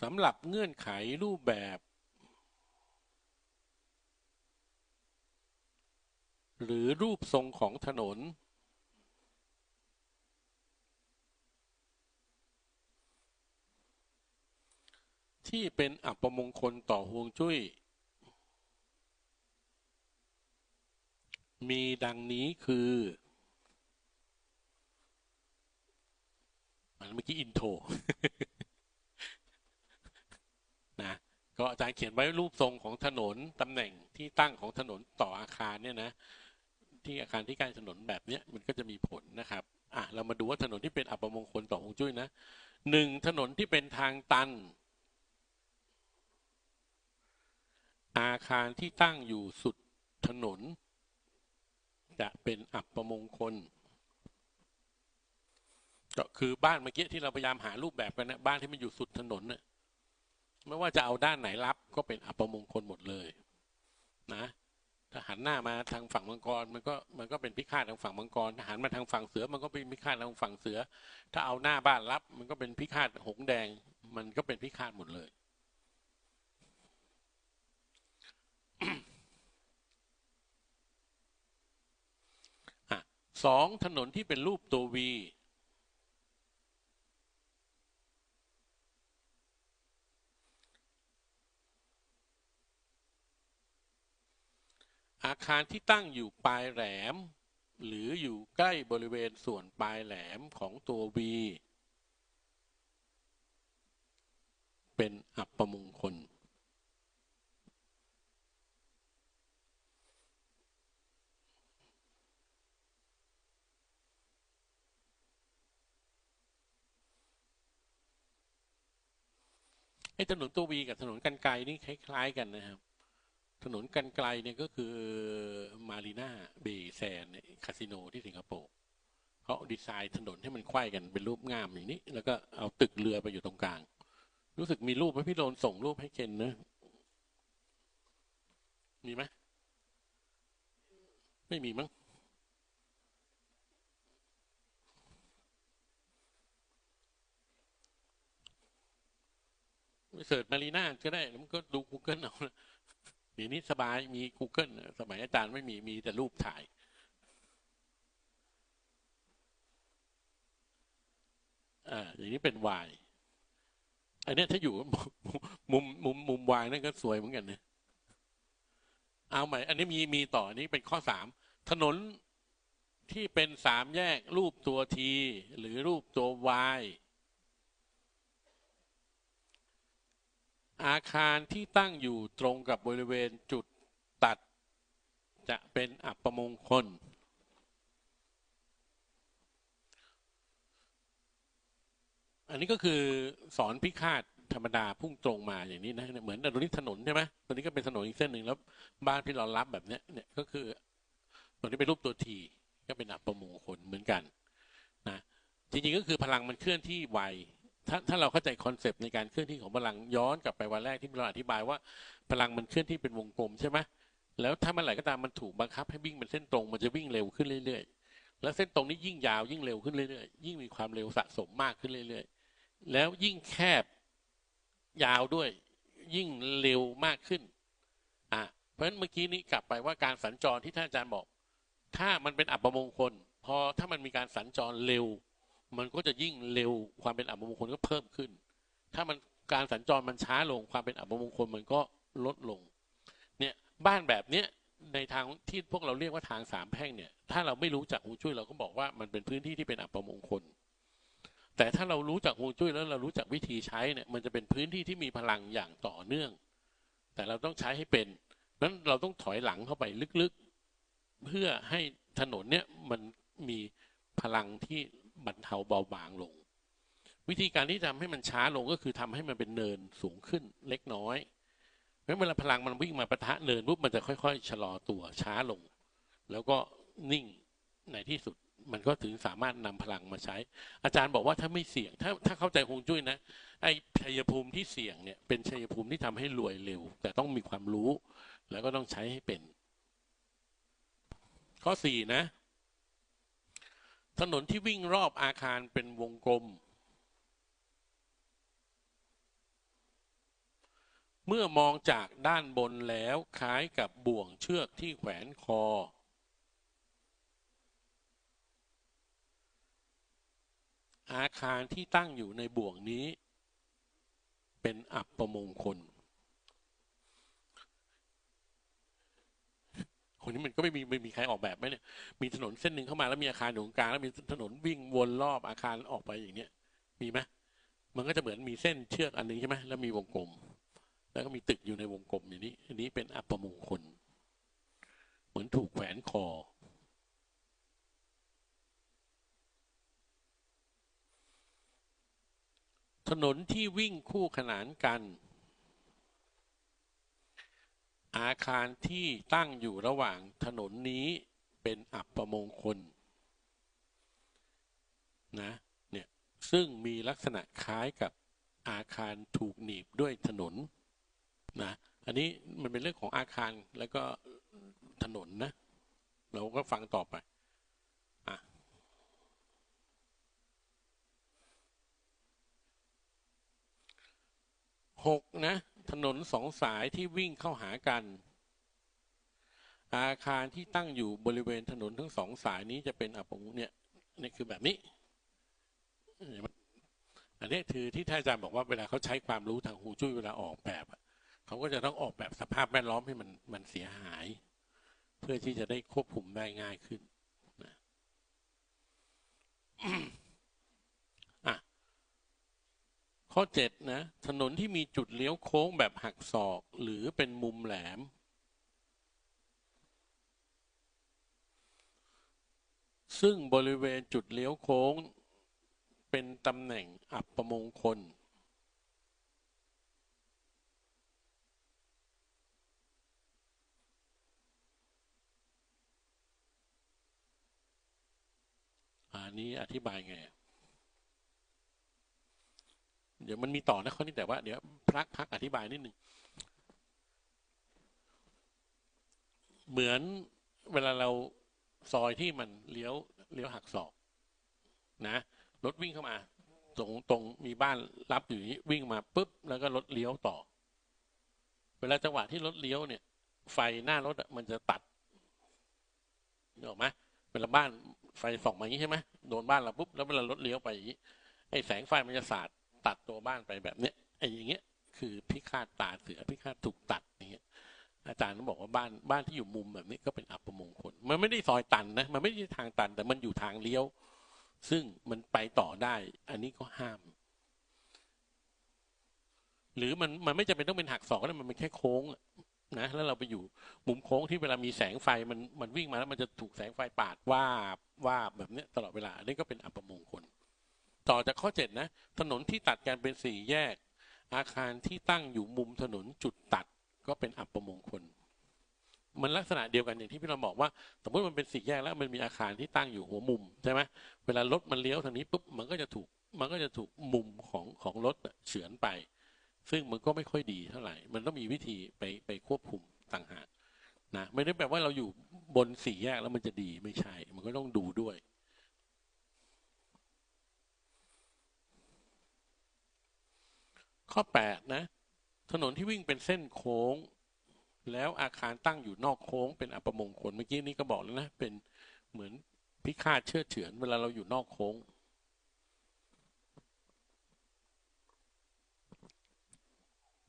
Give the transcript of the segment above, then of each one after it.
สำหรับเงื่อนไขรูปแบบ หรือรูปทรงของถนน ที่เป็นอัปมงคลต่อฮวงจุ้ย มีดังนี้คืออันเมื่อกี้อินโทร นะ ก็อาจารย์เขียนไว้รูปทรงของถนนตำแหน่งที่ตั้งของถนนต่ออาคารเนี่ยนะที่อาคารที่ใกล้ถนนแบบเนี้ยมันก็จะมีผลนะครับอะเรามาดูว่าถนนที่เป็นอัปมงคลต่อฮวงจุ้ยนะหนึ่งถนนที่เป็นทางตัน อาคารที่ตั้งอยู่สุดถนน จะเป็นอัปมงคลก็คือบ้านเมื่อกี้ที่เราพยายามหารูปแบบกันนะบ้านที่มันอยู่สุดถนนน่ะ ไม่ว่าจะเอาด้านไหนรับก็เป็นอัปมงคลหมดเลยนะถ้าหันหน้ามาทางฝั่งมังกรมันก็มันก็เป็นพิฆาตทางฝั่งมังกรถ้าหันมาทางฝั่งเสือมันก็เป็นพิฆาตทางฝั่งเสือ ถ้าเอาหน้าบ้านรับ มันก็เป็นพิฆาตหงแดง มันก็เป็นพิฆาตหมดเลยสองถนนที่เป็นรูปตัววี อาคารที่ตั้งอยู่ปลายแหลม หรืออยู่ใกล้บริเวณส่วนปลายแหลมของตัว V เป็นอัปมงคล ไอ้ถนนตัววีกับถนนกันไกลนี่คล้าย ๆ กันนะครับ ถนนกันไกลเนี่ยก็คือมารีนาเบย์แซนคาสิโนที่สิงคโปร์เขาดีไซน์ถนนให้มันไขว้กันเป็นรูปงามอย่างนี้ แล้วก็เอาตึกเรือไปอยู่ตรงกลาง รู้สึกมีรูปไหมพี่โดนส่งรูปให้เคนนะมีไหมไม่มีมั้งไปเสิร์ชมารีนาก็ได้แล้วมันก็ดู Google เอานะ เดี๋ยวนี้สบายมี Google สมัยอาจารย์ไม่มีมีแต่รูปถ่ายอ่าอย่างนี้เป็นวายอันนี้ถ้าอยู่มุมมุมมุมวายนั่นก็สวยเหมือนกันนะเอาใหม่ อันนี้มีมีต่ออันนี้เป็นข้อสามถนนที่เป็นสามแยกรูปตัวทีหรือรูปตัววาย อาคารที่ตั้งอยู่ตรงกับบริเวณจุดตัด จะเป็นอัปมงคล อันนี้ก็คือสอนพิฆาตธรรมดาพุ่งตรงมาอย่างนี้นะเหมือนตรงนี้ถนนใช่ไหมตรงนี้ก็เป็นถนนอีกเส้นหนึ่งแล้วบ้านที่เรารับแบบเนี้ยเนี่ยก็คือตรงนี้เป็นรูปตัวทีก็เป็นอัปมงคลเหมือนกันนะจริงๆก็คือพลังมันเคลื่อนที่ไว ถ้าถ้าเราเข้าใจคอนเซปต์ในการเคลื่อนที่ของพลังย้อนกลับไปวันแรกที่เราอธิบายว่าพลังมันเคลื่อนที่เป็นวงกลมใช่ไหมแล้วถ้าเมื่อไหร่ก็ตามมันถูกบังคับให้วิ่งเป็นเส้นตรงมันจะวิ่งเร็วขึ้นเรื่อยๆ แล้วเส้นตรงนี้ยิ่งยาวยิ่งเร็วขึ้นเรื่อยๆ ยิ่งมีความเร็วสะสมมากขึ้นเรื่อยๆ แล้วยิ่งแคบยาวด้วยยิ่งเร็วมากขึ้น อะ เพราะฉะนั้นเมื่อกี้นี้กลับไปว่าการสัญจรที่ท่านอาจารย์บอก ถ้ามันเป็นอัปมงคล พอถ้ามันมีการสัญจรเร็ว มันก็จะยิ่งเร็วความเป็นอัปมงคลก็เพิ่มขึ้น ถ้ามันการสัญจรมันช้าลงความเป็นอัปมงคลมันก็ลดลง เนี่ยบ้านแบบเนี้ยในทางที่พวกเราเรียกว่าทางสามแพร่งเนี่ย ถ้าเราไม่รู้จักฮวงจุ้ยเราก็บอกว่ามันเป็นพื้นที่ที่เป็นอัปมงคล แต่ถ้าเรารู้จักฮวงจุ้ยแล้วเรารู้จักวิธีใช้เนี่ย มันจะเป็นพื้นที่ที่มีพลังอย่างต่อเนื่อง แต่เราต้องใช้ให้เป็นนั้นเราต้องถอยหลังเข้าไปลึกๆ เพื่อให้ถนนเนี่ยมันมีพลังที่ บรรเทาเบาบางลง วิธีการที่ทำให้มันช้าลงก็คือทำให้มันเป็นเนินสูงขึ้นเล็กน้อยเพราะเวลาพลังมันวิ่งมาประทะเนินปุ๊บมันจะค่อยๆชะลอตัวช้าลง แล้วก็นิ่งในที่สุดมันก็ถึงสามารถนำพลังมาใช้ อาจารย์บอกว่าถ้าไม่เสี่ยง ถ้าถ้าเข้าใจฮวงจุ้ยนะไอ้ชัยภูมิที่เสี่ยงเนี่ยเป็นชัยภูมิที่ทำให้รวยเร็ว แต่ต้องมีความรู้ แล้วก็ต้องใช้ให้เป็น ข้อสี่นะ ถนนที่วิ่งรอบอาคารเป็นวงกลม เมื่อมองจากด้านบนแล้วคล้ายกับบ่วงเชือกที่แขวนคอ อาคารที่ตั้งอยู่ในบ่วงนี้ เป็นอับประมงคล คนนี้มันก็ไม่มีไม่มีใครออกแบบไหมเนี่ย มีถนนเส้นหนึ่งเข้ามาแล้วมีอาคารอยู่ตรงกลางแล้วมีถนนวิ่งวนรอบอาคารออกไปอย่างเนี้ย มีไหมมันก็จะเหมือนมีเส้นเชือกอันนึงใช่ไหมแล้วมีวงกลม แล้วก็มีตึกอยู่ในวงกลมอย่างนี้อันนี้เป็นอัปมงคล เหมือนถูกแขวนคอ ถนนที่วิ่งคู่ขนานกัน อาคารที่ตั้งอยู่ระหว่างถนนนี้เป็นอัปมงคลนะเนี่ยซึ่งมีลักษณะคล้ายกับอาคารถูกหนีบด้วยถนนนะอันนี้มันเป็นเรื่องของอาคารแล้วก็ถนนนะ เราก็ฟังต่อไปอะหกนะ ถนนสองสายที่วิ่งเข้าหากัน อาคารที่ตั้งอยู่บริเวณถนนทั้งสองสายนี้จะเป็นอัปมงเนี่ยนี่คือแบบนี้อันนี้คือที่ท่านอาจารย์บอกว่าเวลาเขาใช้ความรู้ทางฮูจุ้ยเวลาออกแบบเขาก็จะต้องออกแบบสภาพแวดล้อมให้มันมันเสียหาย เพื่อที่จะได้ควบคุมได้ง่ายขึ้นนะ อะ ข้อเจ็ดนะ ถนนที่มีจุดเลี้ยวโค้งแบบหักศอกหรือเป็นมุมแหลม ซึ่งบริเวณจุดเลี้ยวโค้ง เป็นตำแหน่งอับประมงคลอันนี้อธิบายไง เดี๋ยวมันมีต่อนะข้อนี้แต่ว่าเดี๋ยวพักพักอธิบายนิดนึงเหมือนเวลาเราซอยที่มันเลี้ยวเลี้ยวหักศอกนะรถวิ่งเข้ามาตรงตรงมีบ้านรับอยู่นี้วิ่งมาปุ๊บแล้วก็รถเลี้ยวต่อ เวลาจังหวะที่รถเลี้ยวเนี่ย ไฟหน้ารถมันจะตัดนึกออกไหมเวลาบ้านไฟส่องมาอย่างนี้ใช่ไหมโดนบ้านเราปุ๊บแล้วเวลารถเลี้ยวไปอย่างนี้ไอ้แสงไฟมันจะสาด ตัดตัวบ้านไปแบบเนี้ยไอ้อย่างเงี้ยคือพิฆาตตาเสือพิฆาตถูกตัดอย่างเงี้ยอาจารย์ก็บอกว่าบ้านบ้านที่อยู่มุมแบบนี้ก็เป็นอัปมงคล มันไม่ได้ซอยตันนะมันไม่ได้ทางตัน แต่มันอยู่ทางเลี้ยว ซึ่งมันไปต่อได้ อันนี้ก็ห้าม หรือมันมันไม่จำเป็นต้องเป็นหักศอกก็ได้มันเป็นแค่โค้งนะแล้วเราไปอยู่มุมโค้งที่เวลามีแสงไฟมันมันวิ่งมาแล้วมันจะถูกแสงไฟปาดว่าว่าแบบเนี้ยตลอดเวลาอันนี้ก็เป็นอัปมงคล ต่อจากข้อเจ็ดนะ ถนนที่ตัดกันเป็นสี่แยก อาคารที่ตั้งอยู่มุมถนนจุดตัดก็เป็นอัปมงคล มันลักษณะเดียวกันอย่างที่พี่เราบอกว่า สมมติมันเป็นสี่แยกแล้วมันมีอาคารที่ตั้งอยู่หัวมุมใช่ไหมเวลารถมันเลี้ยวทางนี้ปุ๊บมันก็จะถูกมันก็จะถูกมุมของของรถเฉือนไป ซึ่งมันก็ไม่ค่อยดีเท่าไหร่ มันต้องมีวิธีไปไปควบคุมต่างหากนะไม่ได้แปลว่าเราอยู่บนสี่แยกแล้วมันจะดีไม่ใช่ มันก็ต้องดูด้วย ข้อแปดนะ ถนนที่วิ่งเป็นเส้นโค้ง แล้วอาคารตั้งอยู่นอกโค้ง เป็นอัปมงคลเมื่อกี้นี้ก็บอกแล้วนะเป็นเหมือนพิฆาตเชื่อเฉือนเวลาเราอยู่นอกโค้ง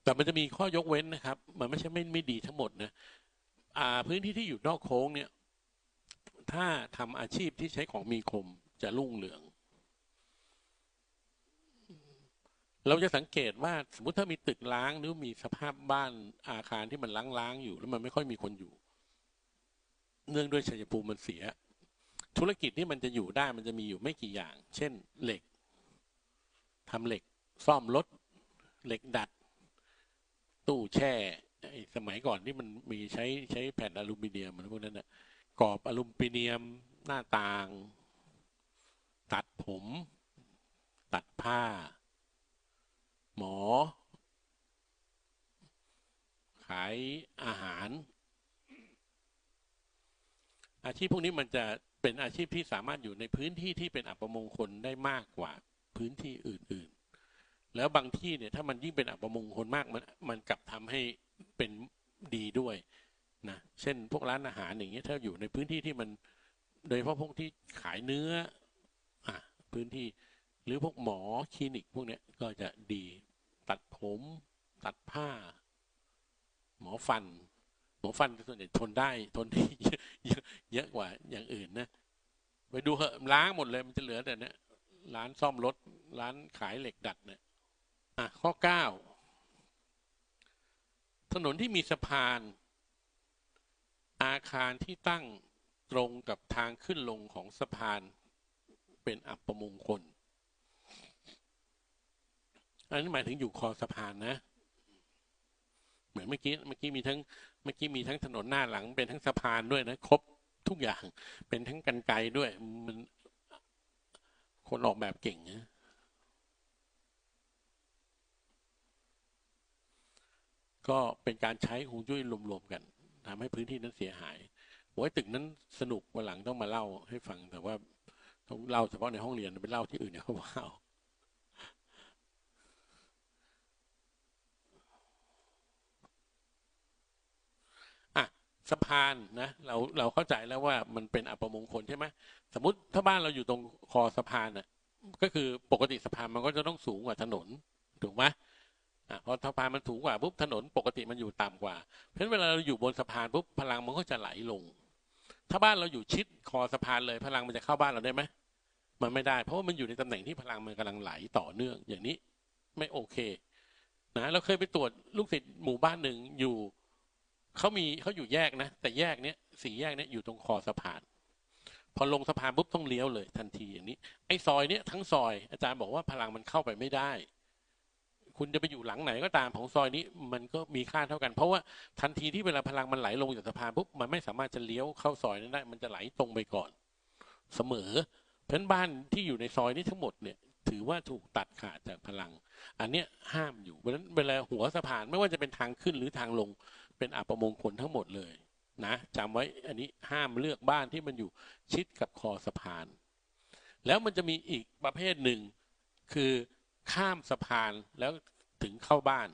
แต่มันจะมีข้อยกเว้นนะครับ มันไม่ใช่ไม่ไม่ดีทั้งหมดนะอ่าพื้นที่ที่อยู่นอกโค้งเนี่ย ถ้าทำอาชีพที่ใช้ของมีคมจะรุ่งเรือง เราจะสังเกตว่าสมมติถ้ามีตึกล้างหรือมีสภาพบ้านอาคารที่มันล้างๆอยู่แล้วมันไม่ค่อยมีคนอยู่ เนื่องด้วยชัยภูมิมันเสีย ธุรกิจที่มันจะอยู่ได้มันจะมีอยู่ไม่กี่อย่าง เช่น เหล็กทำเหล็ก ซ่อมรถเหล็กดัด ตู้แช่สมัยก่อนที่มันมีใช้ใช้แผ่นอลูมิเนียมอะไรพวกนั้นนะกรอบอลูมิเนียมหน้าต่าง ตัดผม ตัดผ้า หมอ ขายอาหาร อาชีพพวกนี้มันจะเป็นอาชีพที่สามารถอยู่ในพื้นที่ที่เป็นอัปมงคลได้มากกว่าพื้นที่อื่น ๆ แล้วบางที่เนี่ยถ้ามันยิ่งเป็นอัปมงคลมากมันมันกลับทำให้เป็นดีด้วยนะเช่นพวกร้านอาหารอย่างเงี้ยถ้าอยู่ในพื้นที่ที่มัน โดยเฉพาะพวกที่ขายเนื้ออะพื้นที่หรือพวกหมอคลินิกพวกเนี้ยก็จะดี ตัดผม ตัดผ้า หมอฟัน หมอฟันส่วนใหญ่ทนได้ทนที่เยอะเยอะกว่าอย่างอื่นนะไปดูเหอะล้างหมดเลยมันจะเหลือแต่เนี้ยร้านซ่อมรถร้านขายเหล็กดัดเนี่ยอะข้อเก้าถนนที่มีสะพาน อาคารที่ตั้งตรงกับทางขึ้นลงของสะพานเป็นอัปมงคล อันนี้หมายถึงอยู่คอสะพานนะ เหมือนเมื่อกี้เมื่อกี้มีทั้งเมื่อกี้มีทั้งถนนหน้าหลัง เป็นทั้งสะพานด้วยนะครบทุกอย่าง เป็นทั้งกันไกลด้วย มันคนออกแบบเก่งนะก็เป็นการใช้ฮวงจุ้ยรวมๆกันทำให้พื้นที่นั้นเสียหายโอ้ยตึกนั้นสนุกวันหลังต้องมาเล่าให้ฟังแต่ว่าต้องเล่าเฉพาะในห้องเรียนไปเล่าที่อื่นเนี่ยเขาว่าเอาอะ สะพานนะเราเราเข้าใจแล้วว่ามันเป็นอัปมงคลใช่ไหมสมมติถ้าบ้านเราอยู่ตรงคอสะพานน่ะก็คือปกติสะพานมันก็จะต้องสูงกว่าถนนถูกไหมอะพอสะพานมันสูงกว่าปุ๊บถนนปกติมันอยู่ต่ำกว่า เพราะฉะนั้นเวลาเราอยู่บนสะพานปุ๊บพลังมันก็จะไหลลง ถ้าบ้านเราอยู่ชิดคอสะพานเลยพลังมันจะเข้าบ้านเราได้ไหมมันไม่ได้ เพราะว่ามันอยู่ในตำแหน่งที่พลังมันกำลังไหลต่อเนื่องอย่างนี้ไม่โอเคนะเราเคยไปตรวจลูกศิษย์หมู่บ้านหนึ่งอยู่ เขามีเขาอยู่แยกนะ แต่แยกเนี้ยสี่แยกเนี้ยอยู่ตรงคอสะพาน พอลงสะพานปุ๊บต้องเลี้ยวเลยทันทีอย่างนี้ ไอ้ซอยเนี้ยทั้งซอยอาจารย์บอกว่าพลังมันเข้าไปไม่ได้ คุณจะไปอยู่หลังไหนก็ตามของซอยนี้ มันก็มีค่าเท่ากัน เพราะว่าทันทีที่เวลาพลังมันไหลลงจากสะพานปุ๊บมันไม่สามารถจะเลี้ยวเข้าซอยนั้นได้ มันจะไหลตรงไปก่อน เสมอ เพราะฉะนั้นบ้านที่อยู่ในซอยนี้ทั้งหมดเนี่ยถือว่าถูกตัดขาดจากพลัง อันเนี้ยห้ามอยู่เพราะฉะนั้นเวลาหัวสะพานไม่ว่าจะเป็นทางขึ้นหรือทางลง เป็นอัปมงคลทั้งหมดเลยนะจำไว้อันนี้ห้ามเลือกบ้านที่มันอยู่ชิดกับคอสะพาน แล้วมันจะมีอีกประเภทหนึ่ง คือข้ามสะพานแล้วถึงเข้าบ้าน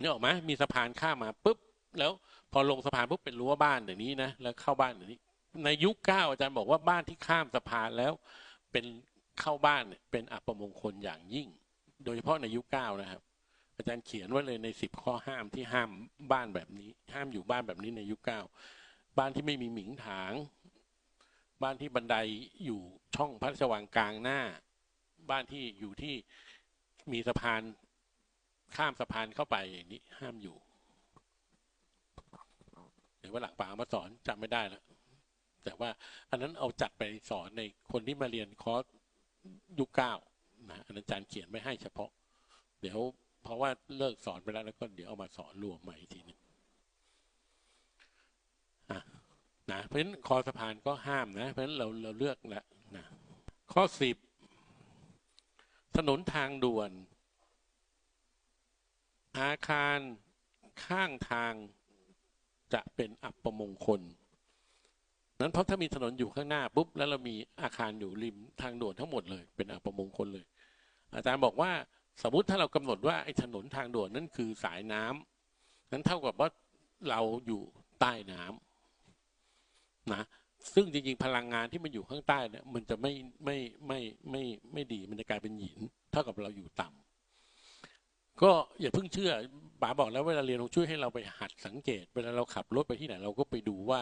นี่ออกไหมมีสะพานข้ามมาปุ๊บ แล้วพอลงสะพานปุ๊บเป็นรั้วบ้านอย่างนี้นะแล้วเข้าบ้านอย่างนี้ ในยุคเก้าอาจารย์บอกว่าบ้านที่ข้ามสะพานแล้วเป็นเข้าบ้านเนี่ยเป็นอัปมงคลอย่างยิ่ง โดยเฉพาะในยุคเก้านะครับ อาจารย์เขียนไว้เลยในสิบข้อห้ามที่ห้ามบ้านแบบนี้ ห้ามอยู่บ้านแบบนี้ในยุคเก้าบ้านที่ไม่มีหมิงถาง บ้านที่บันไดอยู่ช่องพระราชวังกลางหน้า บ้านที่อยู่ที่มีสะพานข้ามสะพานเข้าไปอย่างนี้ห้ามอยู่เดี๋ยวว่าหลังป่ามาสอนจำไม่ได้แล้วแต่ว่าอันนั้นเอาจัดไปสอนในคนที่มาเรียนคอร์สยุคเก้านะอาจารย์เขียนไม่ให้เฉพาะ เดี๋ยว เพราะว่าเลิกสอนไปแล้วแล้วก็เดี๋ยวเอามาสอนรวมใหม่อีกทีนึงนะเพราะฉะนั้นคอสะพานก็ห้ามนะ เพราะฉะนั้นเราเราเลือกแล้วนะข้อสิบถนนทางด่วน อาคารข้างทางจะเป็นอัปมงคล นั้นเพราะถ้ามีถนนอยู่ข้างหน้าปุ๊บแล้วเรามีอาคารอยู่ริมทางด่วนทั้งหมดเลย เป็นอัปมงคลเลย อาจารย์บอกว่า สมมติถ้าเรากำหนดว่าไอ้ถนนทางด่วนนั่นคือสายน้ำนั้นเท่ากับว่าเราอยู่ใต้น้ำนะซึ่งจริงๆ พลังงานที่มันอยู่ข้างใต้เนี่ยมันจะไม่ไม่ไม่ไม่ไม่ดีมันจะกลายเป็นหิน เท่ากับเราอยู่ต่ำก็อย่าเพิ่งเชื่อป๋าบอกแล้วเวลาเรียนเราช่วยให้เราไปหัดสังเกต เวลาเราขับรถไปที่ไหนเราก็ไปดูว่า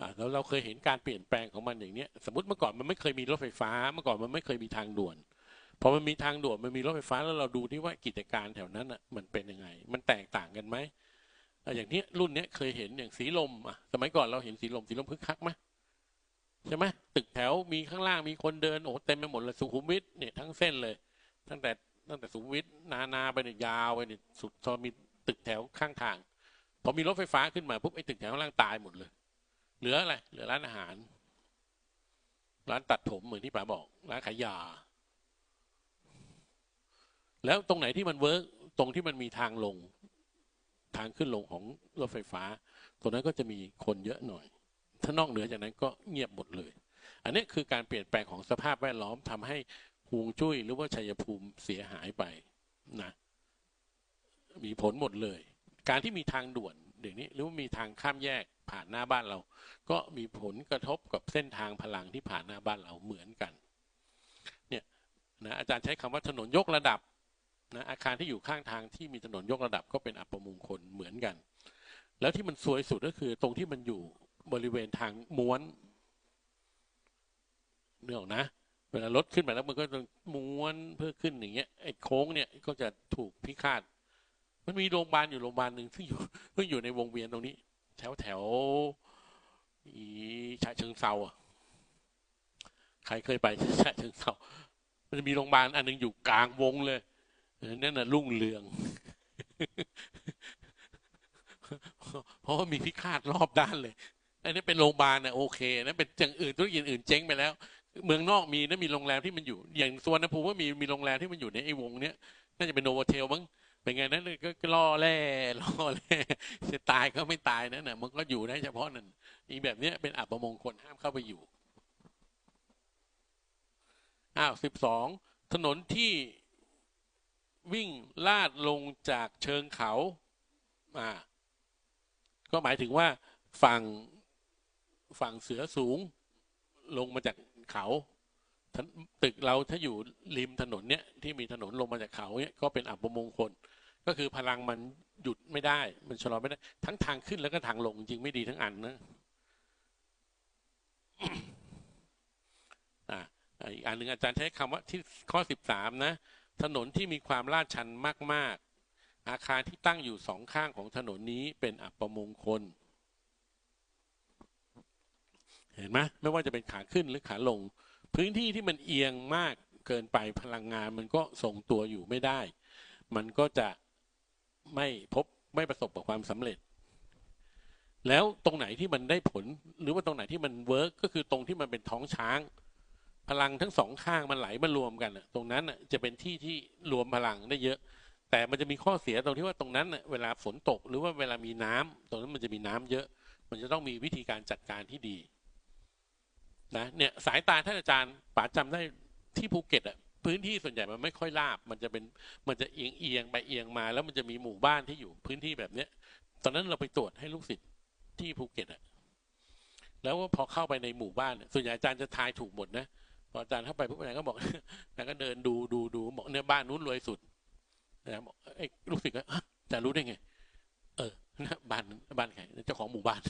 อ่าแล้วเราเคยเห็นการเปลี่ยนแปลงของมันอย่างเนี้ย สมมติเมื่อก่อนมันไม่เคยมีรถไฟฟ้า เมื่อก่อนมันไม่เคยมีทางด่วน พอมันมีทางด่วนมันมีรถไฟฟ้าแล้วเราดูที่ว่ากิจการแถวนั้นอะมันเป็นยังไง มันแตกต่างกันไหมอย่างนี้รุ่นเนี้ยเคยเห็นอย่างสีลมอะสมัยก่อนเราเห็นสีลมสีลมคึกคักไหมใช่ไหมตึกแถวมีข้างล่างมีคนเดินโอ้เต็มไปหมดเลยสุขุมวิทเนี่ยทั้งเส้นเลย ตั้งแต่ตั้งแต่สุขุมวิทนานาไปเนี่ยยาวไปเนี่ยสุดซอมีตึกแถวข้างทางพอมีรถไฟฟ้าขึ้นมาปุ๊บไอ้ตึกแถวข้างล่างตายหมดเลย เหลืออะไรเหลือร้านอาหาร ร้านตัดผมเหมือนที่ป๋าบอกร้านขายยา แล้วตรงไหนที่มันเวิร์กตรงที่มันมีทางลง ทางขึ้นลงของรถไฟฟ้าตรงนั้นก็จะมีคนเยอะหน่อย ถ้านอกเหนือจากนั้นก็เงียบหมดเลย อันนี้คือการเปลี่ยนแปลงของสภาพแวดล้อมทำให้ฮวงจุ้ยหรือว่าชัยภูมิเสียหายไปนะมีผลหมดเลย การที่มีทางด่วนเดี๋ยวนี้หรือว่ามีทางข้ามแยกผ่านหน้าบ้านเรา ก็มีผลกระทบกับเส้นทางพลังที่ผ่านหน้าบ้านเราเหมือนกัน เนี่ยนะอาจารย์ใช้คำว่าถนนยกระดับ นะอาคารที่อยู่ข้างทางที่มีถนนยกระดับก็เป็นอัปมงคลเหมือนกัน แล้วที่มันสวยสุดก็คือตรงที่มันอยู่บริเวณทางม้วนเนื้อออกนะ เวลารถขึ้นมาแล้วมันก็ต้องม้วนเพื่อขึ้นอย่างเงี้ยไอ้โค้งเนี่ยก็จะถูกพิฆาต มันมีโรงพยาบาลอยู่โรงพยาบาลหนึ่งซึ่งอยู่ซึ่งอยู่ในวงเวียนตรงนี้ แถวแถวอีฉะเชิงเซาอะใครเคยไปฉะเชิงเซามันจะมีโรงพยาบาลอันหนึงอยู่กลางวงเลย นั่นน่ะรุ่งเรือง เพราะว่ามีพิฆาตรอบด้านเลย อันนี้เป็นโรงพยาบาลนะโอเคนะเป็นอย่างอื่นธุรกิจอื่นเจ๊งไปแล้ว เมืองนอกมีนะมีโรงแรมที่มันอยู่ อย่างสวนภูมิก็มีมีโรงแรมที่มันอยู่ในไอ้วงเนี้ยน่าจะเป็นโนโวเทลมั้งเป็นไงนั้นก็ก็ล่อแร่ล่อแร่จะตายก็ไม่ตายนั่นน่ะมันก็อยู่ได้เฉพาะนั่นอีแบบเนี้ยเป็นอัปมงคลห้ามเข้าไปอยู่อ้าวสิบสองถนนที่ วิ่งลาดลงจากเชิงเขาอ่าก็หมายถึงว่าฝั่งฝั่งเสือสูงลงมาจากเขาถนตึกเราถ้าอยู่ริมถนนเนี้ยที่มีถนนลงมาจากเขาเนี้ยก็เป็นอัปมงคล ก็คือพลังมันหยุดไม่ได้ มันชะลอไม่ได้ ทั้งทางขึ้นแล้วก็ทางลงจริงไม่ดีทั้งอันนะอ่าอีกอันหนึ่งอาจารย์ใช้คำว่าที่ข้อสิบสามนะ ถนนที่มีความลาดชันมาก ๆ อาคารที่ตั้งอยู่สองข้างของถนนนี้เป็นอัปมงคล เห็นไหมไม่ว่าจะเป็นขาขึ้นหรือขาลง พื้นที่ที่มันเอียงมากเกินไปพลังงานมันก็ทรงตัวอยู่ไม่ได้ มันก็จะไม่พบไม่ประสบกับความสำเร็จ แล้วตรงไหนที่มันได้ผล หรือว่าตรงไหนที่มันเวิร์กก็คือตรงที่มันเป็นท้องช้าง พลังทั้งสองข้างมันไหลมารวมกันตรงนั้นจะเป็นที่ที่รวมพลังได้เยอะ แต่มันจะมีข้อเสียตรงที่ว่าตรงนั้นเวลาฝนตกหรือว่าเวลามีน้ำตรงนั้นมันจะมีน้ำเยอะ มันจะต้องมีวิธีการจัดการที่ดีนะเนี่ยสายตาท่านอาจารย์ป๋าจำได้ที่ภูเก็ตอะพื้นที่ส่วนใหญ่มันไม่ค่อยราบ มันจะเป็นมันจะเอียงเอียงไปเอียงมา แล้วมันจะมีหมู่บ้านที่อยู่พื้นที่แบบเนี้ย ตอนนั้นเราไปตรวจให้ลูกศิษย์ที่ภูเก็ตอะแล้วพอเข้าไปในหมู่บ้านส่วนใหญ่อาจารย์จะทายถูกหมดนะ พออาจารย์เข้าไปพวกอาจารย์ก็บอกอาจารย์ก็เดินดูดูดูบอกเนี่ยบ้านนู้นรวยสุดอาจารย์บอกไอ้ลูกศิษย์ก็จะรู้ได้ไง เออนะบ้านบ้านใครเจ้าของหมู่บ้าน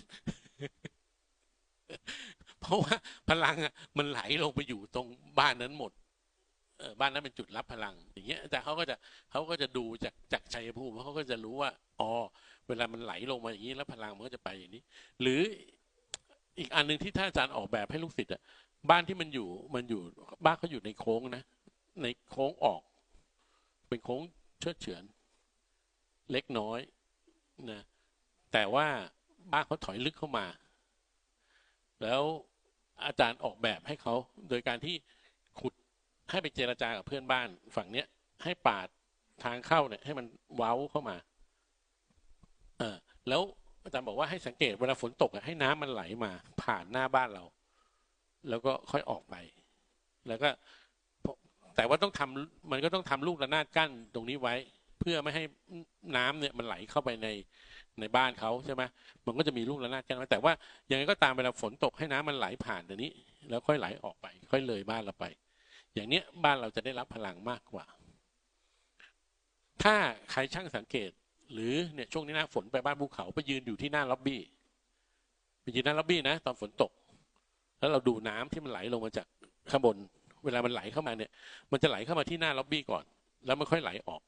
เพราะว่าพลังอะ มันไหลลงไปอยู่ตรงบ้านนั้นหมดเอบ้านนั้นเป็นจุดรับพลัง อย่างเงี้ย แต่เขาก็จะเขาก็จะดูจากจากชัยภูมิเขาก็จะรู้ว่าอ๋อเวลามันไหลลงมาอย่างนี้แล้วพลังมันก็จะไปอย่างนี้ หรืออีกอันหนึ่งที่ท่านอาจารย์ออกแบบให้ลูกศิษย์อะ บ้านที่มันอยู่มันอยู่บ้านเขาอยู่ในโค้งนะ ในโค้งออก เป็นโค้งเชิดเฉือน เล็กน้อยนะแต่ว่าบ้านเขาถอยลึกเข้ามา แล้วอาจารย์ออกแบบให้เขาโดยการที่ขุดให้ไปเจรจากับเพื่อนบ้าน ฝั่งเนี้ยให้ปาดทางเข้าเนี่ย ให้มันเว้าเข้ามาเออแล้วอาจารย์บอกว่าให้สังเกตเวลาฝนตกให้น้ำมันไหลมาผ่านหน้าบ้านเรา แล้วก็ค่อยออกไป แล้วก็แต่ว่าต้องทำมันก็ต้องทำลูกระนาดกั้นตรงนี้ไว้ เพื่อไม่ให้น้ำเนี่ยมันไหลเข้าไปในในบ้านเขาใช่ไหมมันก็จะมีลูกระนาดกั้นไว้แต่ว่ายังไงก็ตามเวลาฝนตกให้น้ำมันไหลผ่านตรงนี้ แล้วค่อยไหลออกไป ค่อยเลยบ้านเราไป อย่างเนี้ยบ้านเราจะได้รับพลังมากกว่า ถ้าใครช่างสังเกต หรือเนี่ยช่วงนี้หน้าฝนไปบ้านภูเขาไปยืนอยู่ที่หน้าล็อบบี้ไปยืนหน้าล็อบบี้นะ ตอนฝนตก แล้วเราดูน้ำที่มันไหลลงมาจากข้างบน เวลามันไหลเข้ามาเนี่ย มันจะไหลเข้ามาที่หน้าล็อบบี้ก่อน แล้วมันค่อยไหลออก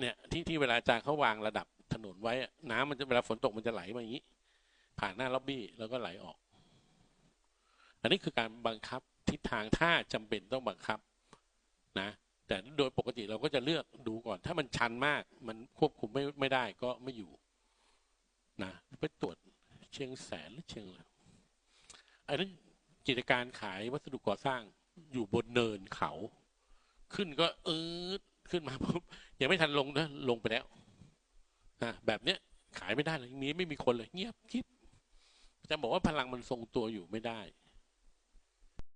เนี่ยที่ที่เวลาจารย์เขาวางระดับถนนไว้ น้ำมันจะเวลาฝนตกมันจะไหลมาอย่างนี้ ผ่านหน้าล็อบบี้แล้วก็ไหลออก อันนี้คือการบังคับทิศทางถ้าจำเป็นต้องบังคับนะแต่โดยปกติเราก็จะเลือกดูก่อน ถ้ามันชันมาก มันควบคุมไม่ไม่ได้ก็ไม่อยู่นะไปตรวจเชียงแสนหรือเชียงอะไร อันนั้นกิจการขายวัสดุก่อสร้างอยู่บนเนินเขา ขึ้นก็เออขึ้นมาปุ๊บยังไม่ทันลงนะลงไปแล้วนะแบบเนี้ยขายไม่ได้เลยมีไม่มีคนเลย เงียบคิดจะบอกว่าพลังมันทรงตัวอยู่ไม่ได้